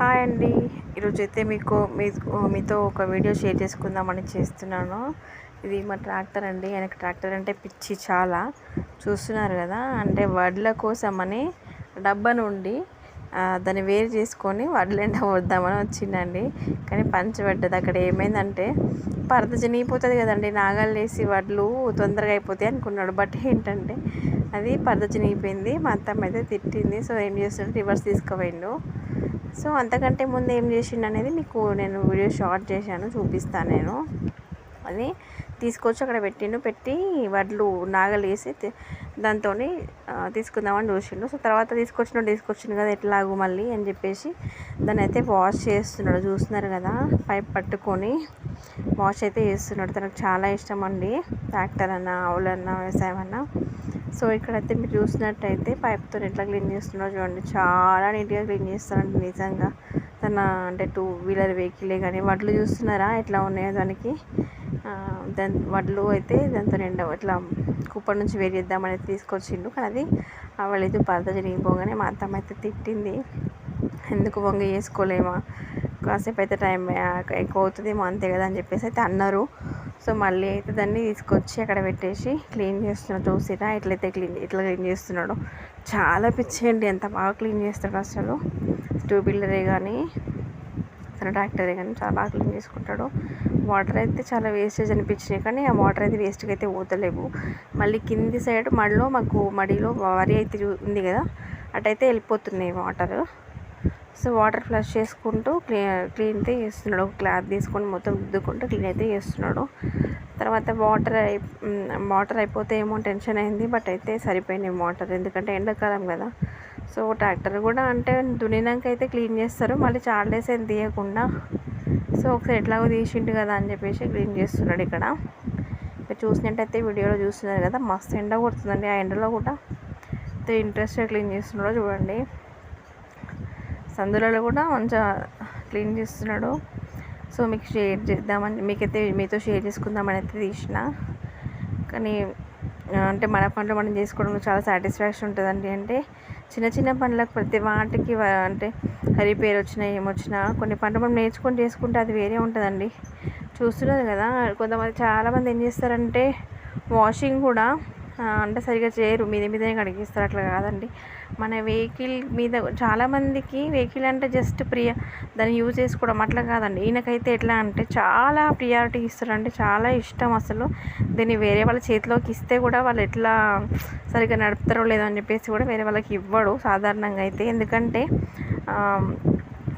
Hi అండి. ఈరోజు అయితే మీకు మీతో ఒక వీడియో షేర్ చేసుకుందామని చేస్తున్నాను. ఇది మా ట్రాక్టర్ అండి. ఆయనకు ట్రాక్టర్ అంటే పిచ్చి చాలా. చూస్తున్నారు కదా? అంటే వడ్ల కోసమని డబ్బా నుండి దాన్ని వేరు చేసుకొని వడ్లు ఎండ వద్దామని వచ్చిందండి కానీ పంచబడ్డది. అక్కడ ఏమైందంటే పరద చినిగిపోతుంది కదండి. నాగాలు వేసి వడ్లు తొందరగా అయిపోతాయి అనుకున్నాడు. బట్ ఏంటంటే అది పరద చినిగిపోయింది మా అత్తమ్మ అయితే తిట్టింది. సో ఏం చేస్తుంటే రివర్స్ తీసుకుపోయిండు. సో అంతకంటే ముందు ఏం చేసిండు అనేది మీకు నేను వీడియో షార్ట్ చేశాను చూపిస్తాను నేను. అది తీసుకొచ్చి అక్కడ పెట్టిండు పెట్టి వడ్లు నాగలు వేసి దాంతో తీసుకుందామని చూసిండు. సో తర్వాత తీసుకొచ్చిన తీసుకొచ్చిండు కదా ఎట్లాగు మళ్ళీ అని చెప్పేసి దాన్ని అయితే వాష్ చేస్తున్నాడు చూస్తున్నారు కదా పైప్ పట్టుకొని వాష్ అయితే చేస్తున్నాడు. తనకు చాలా ఇష్టం అండి ట్రాక్టర్ అన్న ఆవులన్నా వ్యవసాయం అన్నా. సో ఇక్కడైతే మీరు చూసినట్టయితే పైప్తో ఎట్లా క్లీన్ చేస్తున్నారో చూడండి. చాలా నీట్గా క్లీన్ చేస్తారండి నిజంగా. తన అంటే టూ వీలర్ వెహికలే కానీ వడ్లు చూస్తున్నారా? ఎట్లా ఉన్నాయో దానికి? దాని వడ్లు అయితే దాంతో నిండా ఇట్లా కుప్పటి నుంచి వేరు చేద్దామని తీసుకొచ్చిండు. కానీ అది వాళ్ళైతే పరద జరిగిపోగానే మా అత్తమ్మ అయితే తిట్టింది. ఎందుకు వంగ చేసుకోలేమా? కాసేపు అయితే టైం ఎక్కువ అవుతుందేమో అంతే కదా అని చెప్పేసి అయితే అన్నారు. సో మళ్ళీ అయితే దాన్ని తీసుకొచ్చి అక్కడ పెట్టేసి క్లీన్ చేస్తున్నాడు. చూసిరా ఎట్లయితే క్లీన్ ఇట్లా క్లీన్ చేస్తున్నాడు. చాలా పిచ్చి అండి ఎంత బాగా క్లీన్ చేస్తాడు అసలు. టూ వీలరే కానీ తన ట్రాక్టరే కానీ చాలా బాగా క్లీన్ చేసుకుంటాడు. వాటర్ అయితే చాలా వేస్టేజ్ అనిపించినాయి కానీ ఆ వాటర్ అయితే వేస్ట్గా అయితే పోతలేవు. మళ్ళీ కింది సైడ్ మడిలో మాకు మడిలో వరి అయితే ఉంది కదా అటైతే వెళ్ళిపోతున్నాయి వాటర్. సో వాటర్ ఫ్లష్ చేసుకుంటూ క్లీన్ క్లీన్ అయితే చేస్తున్నాడు. ఒక క్లాత్ తీసుకొని మొత్తం రుద్దుకుంటూ క్లీన్ అయితే చేస్తున్నాడు. తర్వాత వాటర్ అయి వాటర్ అయిపోతే ఏమో టెన్షన్ అయింది బట్ అయితే సరిపోయినాయి వాటర్. ఎందుకంటే ఎండాకాలం కదా. సో ట్రాక్టర్ కూడా అంటే దున్నినాక అయితే క్లీన్ చేస్తారు. మళ్ళీ చాలా డేస్ ఏం తీయకుండా సో ఒకసారి ఎట్లాగో తీసిండు కదా అని చెప్పేసి క్లీన్ చేస్తున్నాడు ఇక్కడ. ఇక్కడ చూసినట్టయితే వీడియోలో చూస్తున్నారు కదా మస్తు ఎండ కొడుతుందండి. ఆ ఎండలో కూడా ఇంట్రెస్ట్గా క్లీన్ చేస్తున్నాడో చూడండి. సందులలో కూడా మంచిగా క్లీన్ చేస్తున్నాడు. సో మీకు షేర్ చేద్దామని మీకైతే మీతో షేర్ చేసుకుందామని అయితే తీసిన. కానీ అంటే మన పనులు మనం చేసుకోవడంలో చాలా సాటిస్ఫాక్షన్ ఉంటుందండి. అంటే చిన్న చిన్న పనులకు ప్రతి వాటికి అంటే రిపేర్ వచ్చినా ఏమొచ్చినా కొన్ని పనులు మనం నేర్చుకొని చేసుకుంటే అది వేరే ఉంటుందండి. చూస్తున్నారు కదా కొంతమంది చాలామంది ఏం చేస్తారంటే వాషింగ్ కూడా అంటే సరిగ్గా చేయరు. మీద మీదనే కడిగిస్తారు. అట్లా కాదండి. మన వెహికల్ మీద చాలామందికి వెహికల్ అంటే జస్ట్ ప్రియ దాన్ని యూజ్ చేసుకోవడం అట్లా కాదండి. ఈయనకైతే ఎట్లా అంటే చాలా ప్రియారిటీ ఇస్తారంటే చాలా ఇష్టం అసలు. దీన్ని వేరే వాళ్ళ చేతిలోకి ఇస్తే కూడా వాళ్ళు ఎట్లా సరిగ్గా నడుపుతారో లేదో అని చెప్పేసి కూడా వేరే వాళ్ళకి ఇవ్వడు సాధారణంగా అయితే. ఎందుకంటే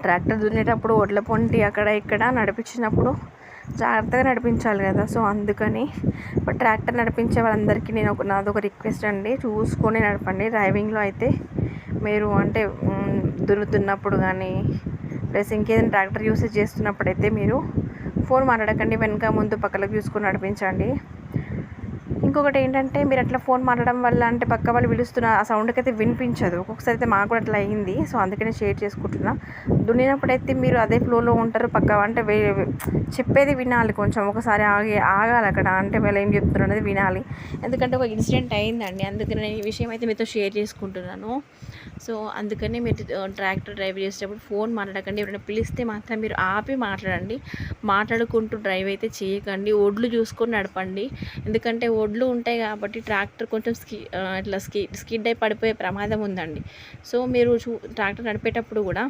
ట్రాక్టర్ దున్నేటప్పుడు ఒడ్ల పొంటి అక్కడ ఇక్కడ నడిపించినప్పుడు జాగ్రత్తగా నడిపించాలి కదా. సో అందుకని ట్రాక్టర్ నడిపించే వాళ్ళందరికీ నేను ఒక నాదొక రిక్వెస్ట్ అండి. చూసుకొని నడపండి. డ్రైవింగ్లో అయితే మీరు అంటే దున్నుతున్నప్పుడు కానీ ప్లస్ ఇంకేదైనా ట్రాక్టర్ యూసేజ్ చేస్తున్నప్పుడైతే మీరు ఫోన్ మాట్లాడకండి వెనక ముందు పక్కలకు చూసుకొని నడిపించండి. ఇంకొకటి ఏంటంటే మీరు అట్లా ఫోన్ మాట్లాడడం వల్ల అంటే పక్క వాళ్ళు పిలుస్తున్న ఆ సౌండ్కి అయితే వినిపించదు. ఒక్కొక్కసారి అయితే మాకు కూడా అట్లా అయింది. సో అందుకనే షేర్ చేసుకుంటున్నా. దున్నినప్పుడైతే మీరు అదే ఫ్లోలో ఉంటారు పక్క అంటే చెప్పేది వినాలి కొంచెం. ఒకసారి ఆగి ఆగాలి అక్కడ. అంటే వాళ్ళు ఏం చెప్తున్నారు అనేది వినాలి. ఎందుకంటే ఒక ఇన్సిడెంట్ అయిందండి. అందుకని నేను ఈ విషయం అయితే మీతో షేర్ చేసుకుంటున్నాను. సో అందుకని మీరు ట్రాక్టర్ డ్రైవ్ చేసేటప్పుడు ఫోన్ మాట్లాడకండి. ఎవరైనా పిలిస్తే మాత్రం మీరు ఆపి మాట్లాడండి. మాట్లాడుకుంటూ డ్రైవ్ అయితే చేయకండి. ఒడ్లు చూసుకొని నడపండి. ఎందుకంటే ఒడ్లు ఉంటాయి కాబట్టి ట్రాక్టర్ కొంచెం స్కి ఇట్లా స్కి స్కిడ్ అయి పడిపోయే ప్రమాదం ఉందండి. సో మీరు చూ ట్రాక్టర్ నడిపేటప్పుడు కూడా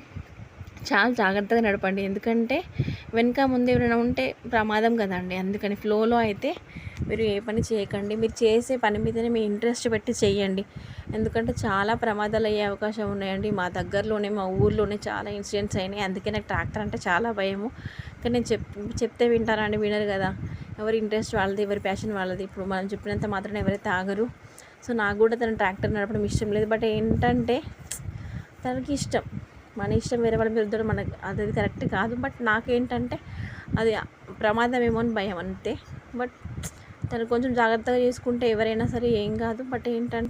చాలా జాగ్రత్తగా నడపండి. ఎందుకంటే వెనుక ముందు ఎవరైనా ఉంటే ప్రమాదం కదండి. అందుకని ఫ్లోలో అయితే మీరు ఏ పని చేయకండి. మీరు చేసే పని మీదనే మీ ఇంట్రెస్ట్ పెట్టి చేయండి. ఎందుకంటే చాలా ప్రమాదాలు అయ్యే అవకాశం ఉన్నాయండి. మా దగ్గరలోనే మా ఊర్లోనే చాలా ఇన్సిడెంట్స్ అయినాయి. అందుకే నాకు ట్రాక్టర్ అంటే చాలా భయము. కానీ నేను చెప్ చెప్తే వింటారా అండి? వినరు కదా. ఎవరి ఇంట్రెస్ట్ వాళ్ళది ఎవరి ప్యాషన్ వాళ్ళది. ఇప్పుడు మనం చెప్పినంత మాత్రం ఎవరైతే ఆగరు సో నాకు కూడా తన ట్రాక్టర్ నడపడం ఇష్టం లేదు. బట్ ఏంటంటే తనకి ఇష్టం. మన ఇష్టం వేరే వాళ్ళ మీద మనకి అది కరెక్ట్ కాదు. బట్ నాకేంటంటే అది ప్రమాదం ఏమో అని భయం అంతే. బట్ తను కొంచెం జాగ్రత్తగా చేసుకుంటే ఎవరైనా సరే ఏం కాదు. బట్ ఏంటంటే